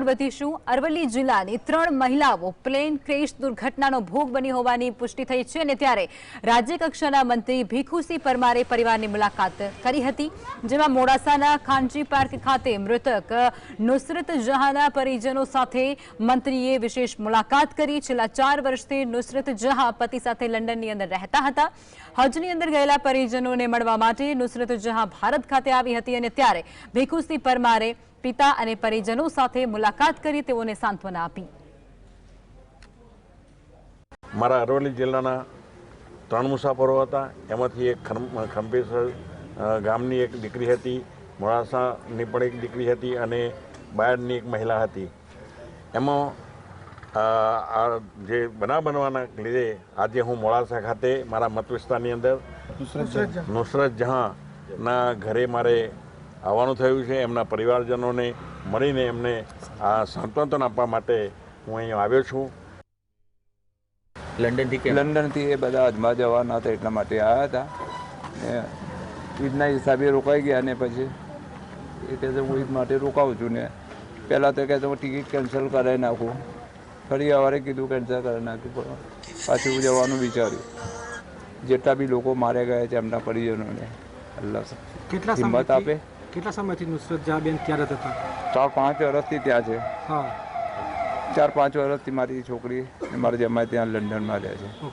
વધીશું. અરવલ્લી જિલ્લાની ત્રણ મહિલાઓ પ્લેન ક્રેશ દુર્ઘટનાનો ભોગ બની હોવાની પુષ્ટિ થઈ છે અને ત્યારે રાજ્ય કક્ષાના મંત્રી ભીખુસિંહ પરમારે પરિવારની મુલાકાત કરી હતી, જેમાં મોડાસાના ખાનજી પાર્ક ખાતે મૃતક નુસરત જહાંના પરિજનો સાથે મંત્રીએ વિશેષ મુલાકાત કરી. છેલ્લા ચાર વર્ષથી નુસરત જહાં પતિ સાથે લંડનની અંદર રહેતા હતા. હજની અંદર ગયેલા પરિજનોને મળવા માટે નુસરત જહાં ભારત ખાતે આવી હતી અને ત્યારે ભીખુસિંહ પરમારે પિતા અને પરિજનો સાથે મુલાકાત કરી તેઓને સાંત્વના આપી. મારા અરવલ્લી જિલ્લાના ત્રણ મુસાફરો હતા. એમાંથી એક ખંભેસર ગામની એક દીકરી હતી મોડાસાની પણ એક દીકરી હતી અને બાયડની એક મહિલા હતી. એમાં આ જે બનાવ બનવાના લીધે આજે હું મોડાસા ખાતે મારા મત વિસ્તારની અંદર નુસરત જહાંના ઘરે મારે આવવાનું થયું છે. એમના પરિવારજનોને મળીને એમને આ સાંત્વન આપવા માટે હું અહીં આવ્યો છું. લંડનથી લંડનથી એ બધા અજમા જવાના હતા એટલા માટે આવ્યા હતા. ને ઈદના હિસાબે રોકાઈ ગયા ને પછી એ કહે છે હું ઈદ માટે રોકાવું છું ને. પહેલાં તો કહે છે હું ટિકિટ કેન્સલ કરાવી નાખું. ફરી સવારે કીધું કેન્સલ કરી નાખ્યું પણ પાછું જવાનું વિચાર્યું. જેટલા બી લોકો માર્યા ગયા છે એમના પરિજનોને. અલ્લાહ કેટલા હિંમત આપે? કેટલા સમયથી નુસરત જહાંબેન ત્યાં રહેતા હતા? ચાર પાંચ વર્ષથી ત્યાં છે. હા. ચાર પાંચ વર્ષથી મારી છોકરી મારા જમાઈ ત્યાં લંડનમાં રહે છે.